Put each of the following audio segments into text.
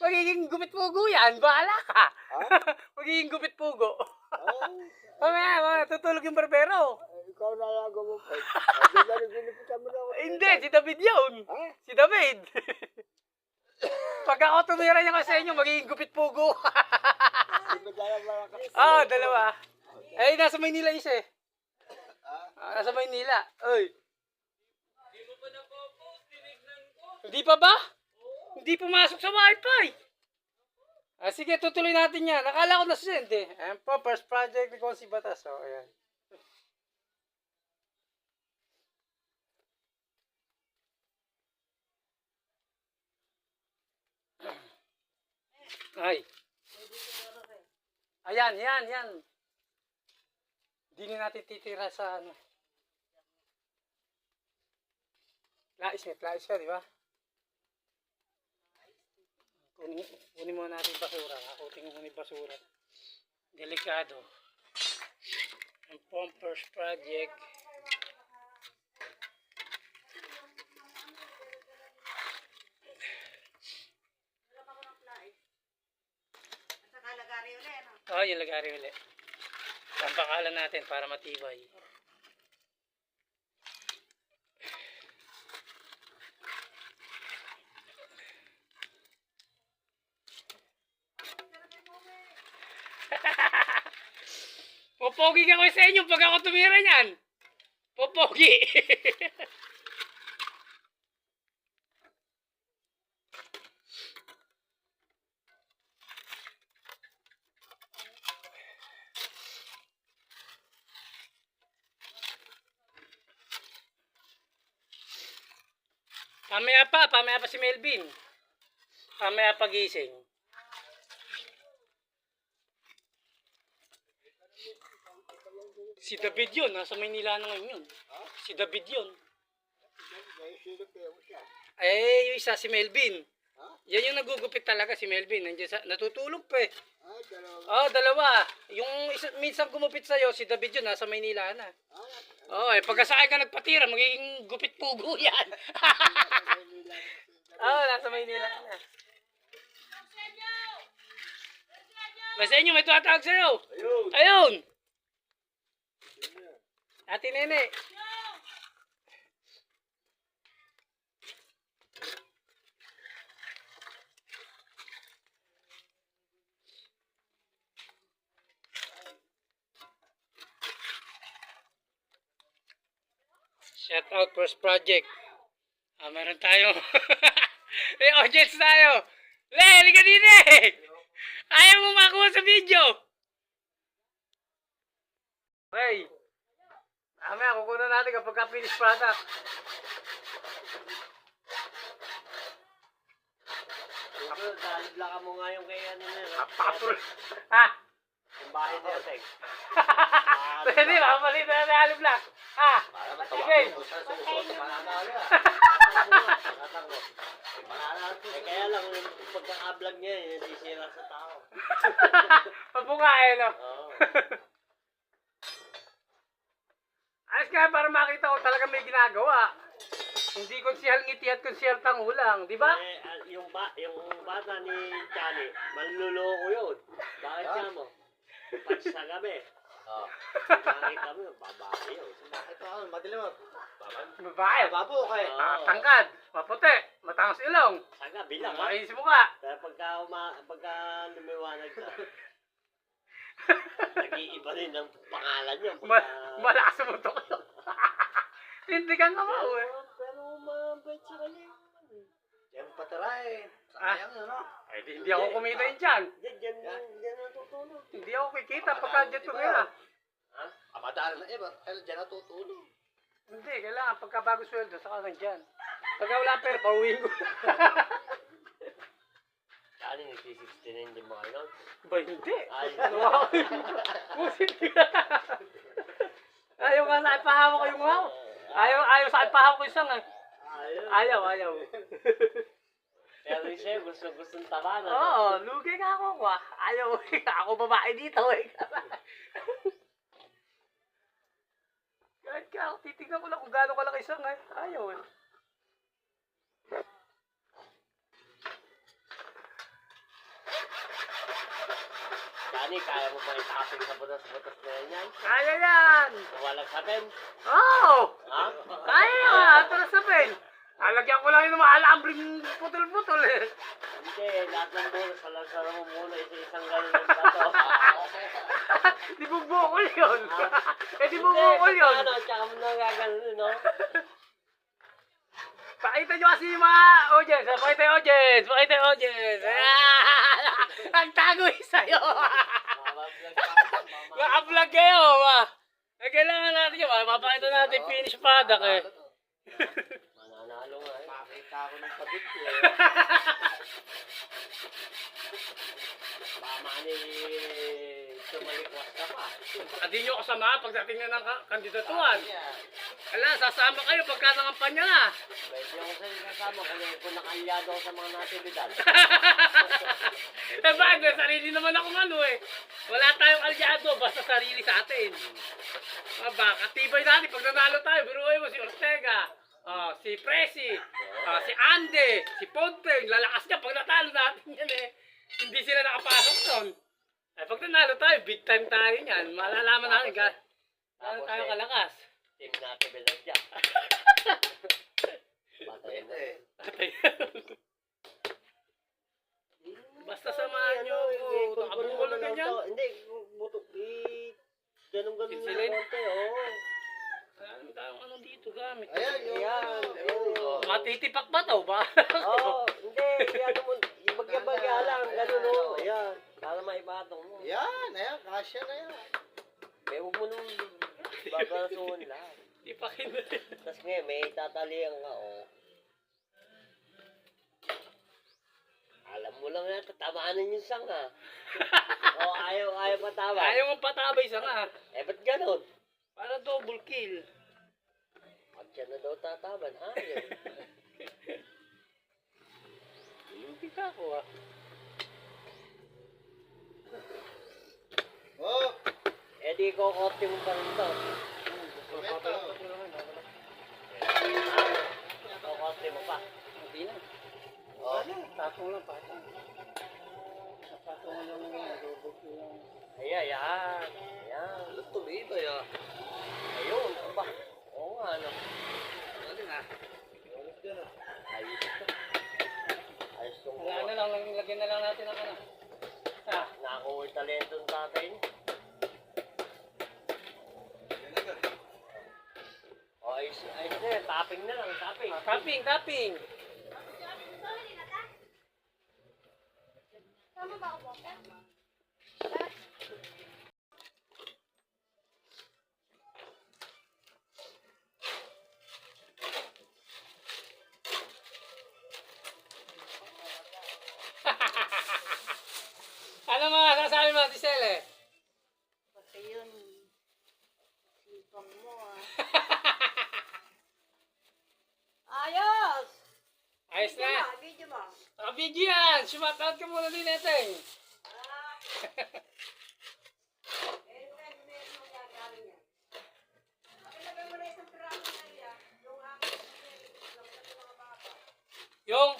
Magiging gupit pugo yan. Bahala ka. Ha? Magiging gupit pugo. Ay, Mamaya, mamaya, tutulog yung barbero. ikaw na lang gumupit. Hindi si David yun. Si David. Pag ako tumira niya kasi inyo, magiging gupit pugo. Ah, dalawa. Eh, nasa Maynila isa eh. Ah, Ah, nasa Maynila. Oy. Hindi pa ba? Hindi pumasok sa wifi. Ah, sige, tutuloy natin yan. Nakala ko na send eh. Ayan po, first project ni Consi Batas. So, ayan. Ay. Ayan, yan, yan. Hindi na natin titira sa ano. Lais eh, lais ka, di ba? Kunin, kunin mo natin basura. Akutin mo muna yung basura. Delikado. Ang Pumpers Project. Oh, yung lagari ulit. Ang pangalan natin para matibay. Popogi ka ko sa inyo pag ako tumira niyan. Popogi. Pamaya pa, pamaya pa si Melvin. Pamaya pagising. Si David yun, nasa Maynila na ngayon yun. Si David yun. Eh, yung isa si Melvin. Ha? Yan yung nagugupit talaga si Melvin. Nandiyan sa, natutulog pa eh. Ah, dalawa. Oh, dalawa. Yung isa, minsan gumupit sa'yo, si David yun, nasa Maynila na. Ah, Oh, eh, pagkasakay ka nagpatira, magiging gupit pugo yan. oh, nasa Maynila na. Basta inyo, may tumatawag sa'yo. Ayun. Ayun! Ate Nene. Shout out first project. Ah, meron tayo. May audience tayo. Le, halika dito eh. Ayaw mo makuha sa video. Okay. Mamaya, kukunan natin kapag ka finished product. Ito, dalibla ka mo nga yung kay ano na. no? Papapul. Ha? Yung bahay na yun, Tek. Pwede, mapalit na na alib lang. Ha? Sige. Eh, kaya lang, yung pagkaka-vlog niya, yun, nasisira sa tao. Pabunga eh, no? Oo. Ayos nga para makita ko talaga may ginagawa. Hindi konsihal ngiti at konsihal tangulang, di ba? Eh, ah, yung, ba, yung bata ni Chani, manluloko yun. Bakit Ah. nga mo? Pag sa gabi. Ah. Nakita mo yun, babae yun. Ito ako, madilim mo. Babae. Babo kay. Oo. Ah, tangkad, maputi, matangos ilong, Sa gabi lang, ha? makinis mukha. Pero pagka, uma, pagka lumiwanag na, nag-iiba rin ang pangalan niya. Ma malakas mo to. Hindi ka nga mo eh. Pero, mabait sa kanya. Yan patarain. Ah. Sayang yun, no? Ay, di, hindi ako kumita yun dyan. Diyan, diyan, diyan natutulog. Hindi ako kikita pagka dyan tumira. Ha? Amadaan na iba. Kaya dyan natutulog. Hindi, kailangan pagka bago sweldo, saka nandyan. Pagka wala pera, pauwiin ko. Kani, nagsi-69 din mga yun. ba, hindi. Ay. Wow. Pusit ka. Ko yung wow. Ayaw, ayaw sa ipahawa ko isang eh. Ayaw, ayaw. Pero siya, gusto gustong tabanan. Oo, lugi nga ako. Wah. Ayaw, ako babae dito eh. Kahit ka, titignan ko lang kung gaano kalaki isang eh. Ayaw eh. Johnny, kaya mo ba itaping sa butas-butas na yan yan? Kaya yan! Walang sapin? Oo! Ha? Kaya yan! Na sapin! Lalagyan ko lang yung mga alambring putol-putol eh. Hindi, lahat ng butas, salansara mo muna isa-isang ganun ng bato. di bubukol yun. eh di bubukol yun. Ano, tsaka mo na gaganon, no? Pakita nyo kasi yung mga audience. Pakita yung audience. Pakita yung audience. Ah! Ang tagoy sa'yo. Naka-vlog kayo. Ma. Eh, kailangan natin yun. ma. Mapakita natin finish product eh. Mananalo nga eh. Pakita ako ng pabit ko. Mama ni sumalikwas ka pa. Hindi nyo kasama pagdating na ng ka- kandidatuan. Ala, sasama kayo pagka nangampanya na. Pwede ako sa kasama kung, kung nakaalyado ako sa mga natividad. eh bakit? Sarili naman ako ano eh. Wala tayong alyado, basta sarili sa atin. Ah, baka tibay natin pag nanalo tayo. Biruin mo si Ortega, ah, si Presi, ah, si Ande, si Ponteng. Lalakas niya pag natalo natin yan eh. Hindi sila nakapasok nun. Eh pag nanalo tayo, big time tayo yan. Malalaman natin ka. Ano Tapos tayo eh, kalakas. Team natividad siya. Batay mo. Basta samahan nyo ako. Nakabukol na ganyan. Hindi, buto, i... Ganun-ganun na Pinsilin? konti, oo. Ano tayong ano dito gamit? Ayan, yung... Ayan. Oh, Matitipak ba to ba? Oo, hindi, ano mo, ibagya-bagya lang, ganun o. Ayan, para maipatong mo. Yan, ayan, kasya na yan. May huwag mo nung babalasuhin lahat. Tipakin na rin. Tapos ngayon, may tatalihan ka, oh. Alam mo lang na, tatamanin yung sanga. o, ayaw, ayaw patama. Ayaw mong patabay sa nga. Eh, ba't ganun? Para double kill. Pag siya na daw tataman, ayaw. Hindi ka ako ah. Oh, Eh, di ko kote mo pa rin to. Kokote mo pa. Hindi na. Oh. Ano? Patong lang, patong. Patong lang. Double kill lang. Ayan, ayan. Ayan. Tuloy ba yan? Ayun, ano ba? Oo nga, ano. Ano na? Ayos ito. Ayos itong Wala na lang, lang- lagyan na lang natin ang ano. Ah, Nakakuha yung talento ng tatay niya. Ayos, ayos na yan. Tapping na lang, tapping. tapping, tapping. ano mga sasabi mo, Tisele? Kasi yun, sipang mo ah. Ayos! Ayos na. Ah, video mo. Nakabidyo yan. Shumatout ka muna din, Eteng. Kaya meron mo gagaling yan. Pakilagay mo na isang piraso na yan. Yung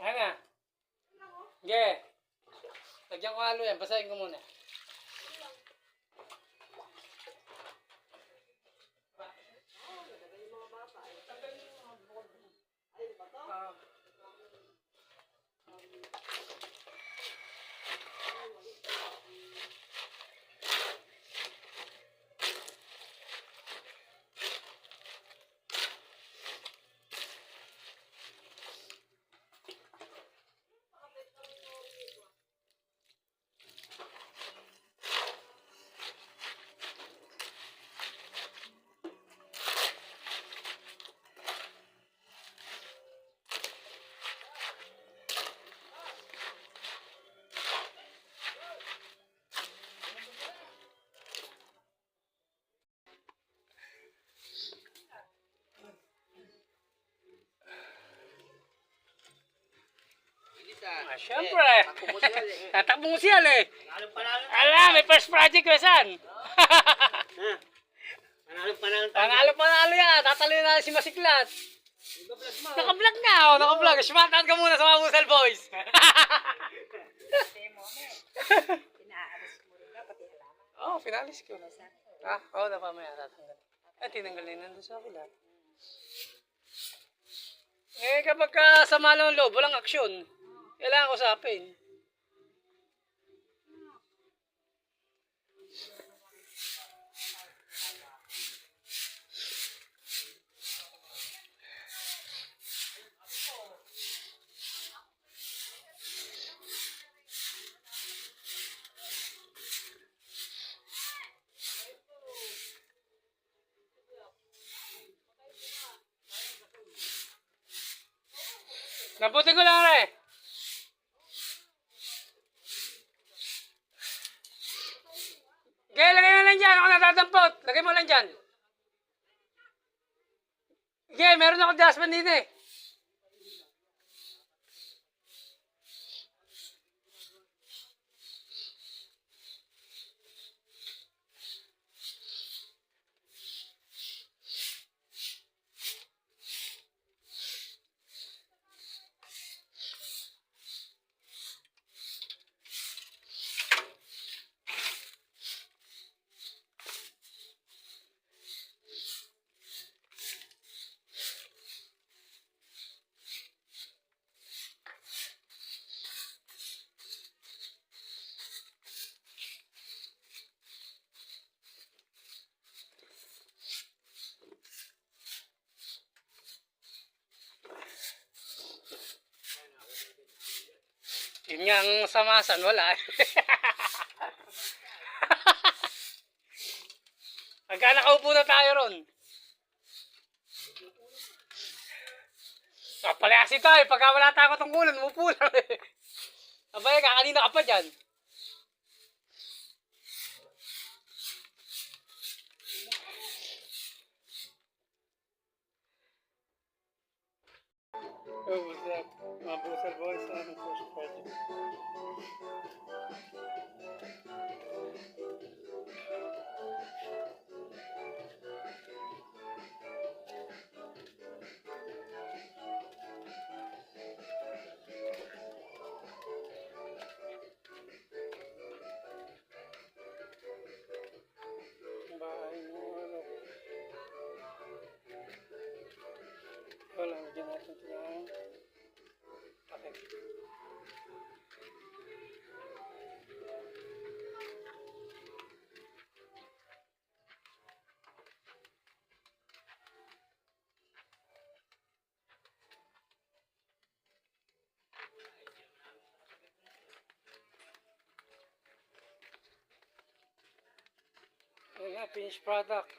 ano? Sige. Lagyan ko halo yan. Basahin ko muna. Ah, syempre. Tatakbo mo siya eh. Ala, may first project ko saan? Panalo panalo. Panalo panalo yan. Tatalo na si Masiklat. Naka-vlog na oh, naka-vlog. Shumatout ka muna sa mga Musal Boys. Sinabi pinalis ko. Ah, oo, na mamaya tatanggal. Eh, tinanggal na nandun sa kabila. Eh, kapag kasama lang ang loob, walang aksyon. Kailangan usapin. Nabutin ko lang, re. Okay, lagay mo lang dyan. Ako natatampot. Lagay mo lang dyan. Okay, meron ako dustpan dito eh. Yun nga ang samasan, wala. Pagka nakaupo na tayo ron. Kapalasi tayo, pagka wala tayo tungkulan, umupo lang. Abay, kakanina ka pa dyan. Oh, what's up? Mga Busal Boys, ano po sa project? Finished product.